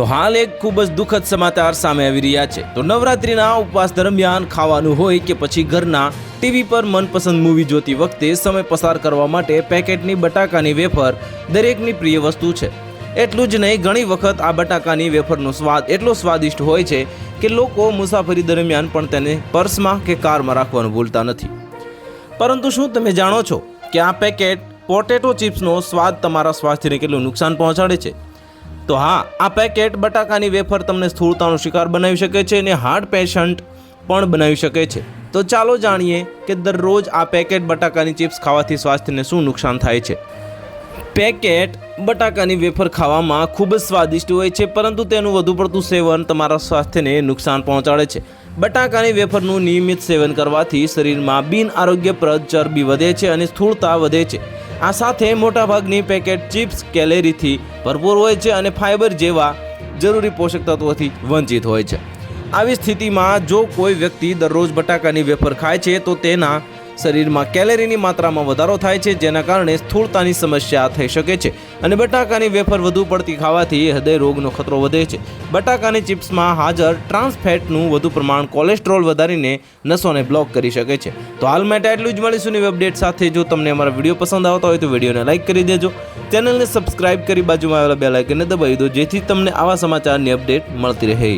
તો હાલ એક ખૂબ જ દુઃખદ સમાચાર સામે આવી રહ્યા છે. તો નવરાત્રિના ઉપવાસ દરમિયાન ખાવાનું હોય કે પછી ઘરના ટીવી પર મનપસંદ મૂવી જોતી વખતે સમય પસાર કરવા માટે પેકેટની બટાકાની વેફર દરેકની પ્રિય વસ્તુ છે. એટલું જ નહીં, ઘણી વખત આ બટાકાની વેફરનો સ્વાદ એટલો સ્વાદિષ્ટ હોય છે કે લોકો મુસાફરી દરમિયાન પણ તેને પર્સમાં કે કારમાં રાખવાનું ભૂલતા નથી. પરંતુ શું તમે જાણો છો કે આ પેકેટ પોટેટો ચિપ્સનો સ્વાદ તમારા સ્વાસ્થ્યને કેટલું નુકસાન પહોંચાડે છે? તો હા, આ પેકેટ બટાકાની વેફર તમને સ્થૂળતાનો શિકાર બનાવી શકે છે અને હાર્ટ પેશન્ટ પણ બનાવી શકે છે. તો ચાલો જાણીએ કે દરરોજ આ પેકેટ બટાકાની ચિપ્સ ખાવાથી સ્વાસ્થ્યને શું નુકસાન થાય છે. પેકેટ બટાકાની વેફર ખાવામાં ખૂબ જ સ્વાદિષ્ટ હોય છે, પરંતુ તેનું વધુ પડતું સેવન તમારા સ્વાસ્થ્યને નુકસાન પહોંચાડે છે. બટાકાની વેફરનું નિયમિત સેવન કરવાથી શરીરમાં બિન આરોગ્યપ્રદ ચરબી વધે છે અને સ્થૂળતા વધે છે. આ સાથે મોટાભાગની પેકેટ ચિપ્સ કેલેરીથી ભરપૂર હોય છે અને ફાઇબર જેવા જરૂરી પોષક તત્વોથી વંચિત હોય છે. આવી સ્થિતિમાં જો કોઈ વ્યક્તિ દરરોજ બટાકાની વેફર ખાય છે, તો તેના શરીરમાં કેલેરીની માત્રામાં વધારો થાય છે, જેના કારણે સ્થૂળતાની સમસ્યા થઈ શકે છે અને બટાકાની વેફર વધુ પડતી ખાવાથી હૃદય રોગનો ખતરો વધે છે. બટાકાની ચિપ્સમાં હાજર ટ્રાન્સફેટનું વધુ પ્રમાણ કોલેસ્ટ્રોલ વધારીને નસોને બ્લોક કરી શકે છે. તો હાલ માટે આટલું જ મળીશું નવી અપડેટ સાથે. જો તમને અમારા વીડિયો પસંદ આવતા હોય તો વિડીયોને લાઇક કરી દેજો. ચેનલને સબસ્ક્રાઇબ કરી બાજુમાં આવેલા બે લાઇકને દબાવી દો, જેથી તમને આવા સમાચારની અપડેટ મળતી રહે.